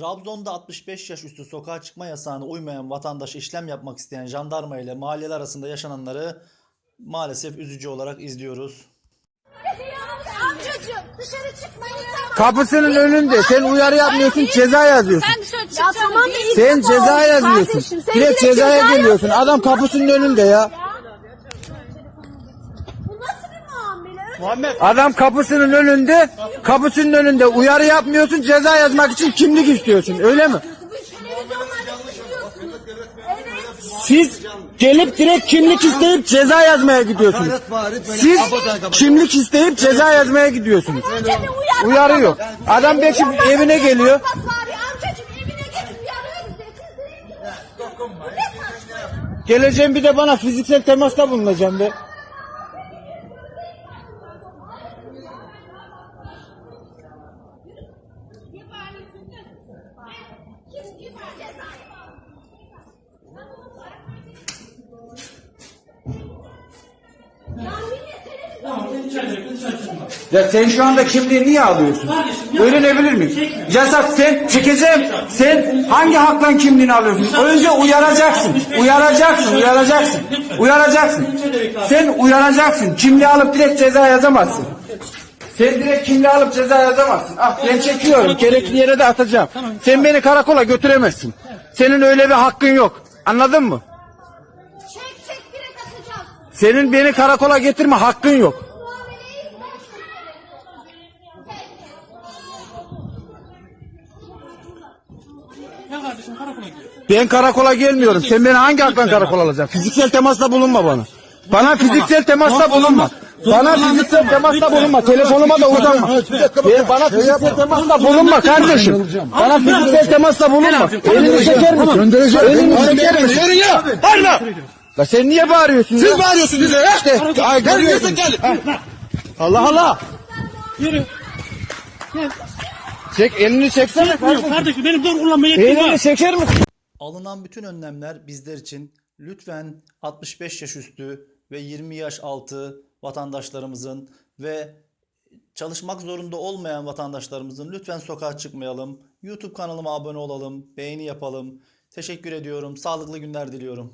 Trabzon'da 65 yaş üstü sokağa çıkma yasağına uymayan vatandaş işlem yapmak isteyen jandarma ile mahalleler arasında yaşananları maalesef üzücü olarak izliyoruz. Amcacığım dışarı çıkmayın. Kapısının önünde sen uyarı yapmıyorsun ceza yazıyorsun. Sen dışarı. Ya tamam da Sen ceza yazıyorsun. kardeşim. Sen Direkt cezaya ceza geliyorsun. Adam kapısının önünde ya. Muhammed Adam kapısının önünde, kapısının önünde uyarı yapmıyorsun, ceza yazmak için kimlik istiyorsun. Öyle mi? Siz gelip direkt kimlik isteyip ceza yazmaya gidiyorsunuz. Siz kimlik isteyip ceza yazmaya gidiyorsunuz. Uyarı. Yok. Adam belki evine geliyor. Geleceğim bir de bana fiziksel temasta bulunacağım be. Ya sen şu anda kimliği niye alıyorsun? Öğrenebilir miyim? Yasak sen çekeceğim. Sen hangi haktan kimliğini alıyorsun? Önce uyaracaksın. Uyaracaksın, uyaracaksın. Uyaracaksın. Sen uyaracaksın. Kimliği alıp direkt ceza yazamazsın. Sen direkt kimliği alıp ceza yazamazsın. Ah ben çekiyorum. Gerekli yere de atacağım. Sen beni karakola götüremezsin. Senin öyle bir hakkın yok. Anladın mı? Senin beni karakola getirme hakkın yok. Muameleyi ya kardeşim karakola gidiyor. Ben karakola gelmiyorum. Sen beni hangi haktan karakola alacaksın? Fiziksel temasta bulunma bana. Bana fiziksel temasta bulunma. Bana fiziksel temasta bulunma. Telefonuma da uzanma. Ben bana fiziksel temasta bulunma kardeşim. Bana fiziksel temasta bulunma. Elini çeker misin? Elini çeker misin? Bağırma. La sen niye bağırıyorsun Siz ya? bağırıyorsunuz bize ya. İşte, ay, Gel gelsin gel. Allah Allah. Yürü. Çek elini çeksene Yok kardeşim. kardeşim benim zor kullanmaya yetkim Elini var. çeker misin? Alınan bütün önlemler bizler için lütfen 65 yaş üstü ve 20 yaş altı vatandaşlarımızın ve çalışmak zorunda olmayan vatandaşlarımızın lütfen sokağa çıkmayalım. YouTube kanalıma abone olalım, beğeni yapalım. Teşekkür ediyorum. Sağlıklı günler diliyorum.